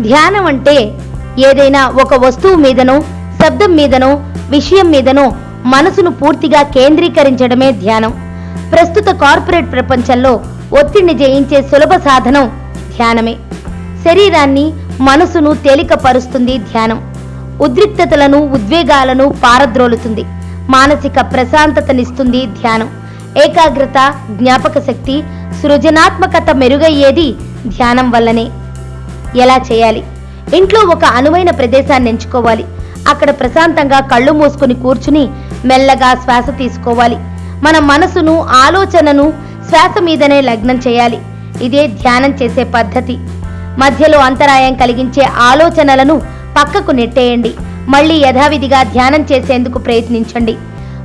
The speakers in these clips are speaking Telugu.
ధ్యానం అంటే ఏదైనా ఒక వస్తువు మీదనో శబ్దం మీదనో విషయం మీదనో మనసును పూర్తిగా కేంద్రీకరించడమే ధ్యానం. ప్రస్తుత కార్పొరేట్ ప్రపంచంలో ఒత్తిడిని జయించే సులభ సాధనం ధ్యానమే. శరీరాన్ని మనసును తేలికపరుస్తుంది ధ్యానం. ఉద్రిక్తతలను ఉద్వేగాలను పారద్రోలుతుంది. మానసిక ప్రశాంతతనిస్తుంది ధ్యానం. ఏకాగ్రత జ్ఞాపక శక్తి సృజనాత్మకత మెరుగయ్యేది ధ్యానం వల్లనే. ఎలా చేయాలి? ఇంట్లో ఒక అనువైన ప్రదేశాన్ని ఎంచుకోవాలి. అక్కడ ప్రశాంతంగా కళ్ళు మూసుకుని కూర్చుని మెల్లగా శ్వాస తీసుకోవాలి. మన మనసును ఆలోచనను శ్వాస మీదనే లగ్నం చేయాలి. ఇదే ధ్యానం చేసే పద్ధతి. మధ్యలో అంతరాయం కలిగించే ఆలోచనలను పక్కకు నెట్టేయండి. మళ్ళీ యథావిధిగా ధ్యానం చేసేందుకు ప్రయత్నించండి.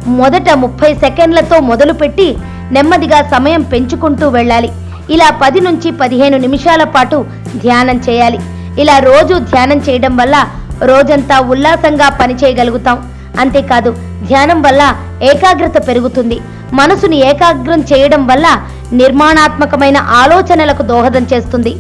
మొదట ముప్పై సెకండ్లతో మొదలుపెట్టి నెమ్మదిగా సమయం పెంచుకుంటూ వెళ్ళాలి. ఇలా పది నుంచి పదిహేను నిమిషాల పాటు ధ్యానం చేయాలి. ఇలా రోజు ధ్యానం చేయడం వల్ల రోజంతా ఉల్లాసంగా పనిచేయగలుగుతాం. అంతేకాదు ధ్యానం వల్ల ఏకాగ్రత పెరుగుతుంది. మనసుని ఏకాగ్రం చేయడం వల్ల నిర్మాణాత్మకమైన ఆలోచనలకు దోహదం చేస్తుంది.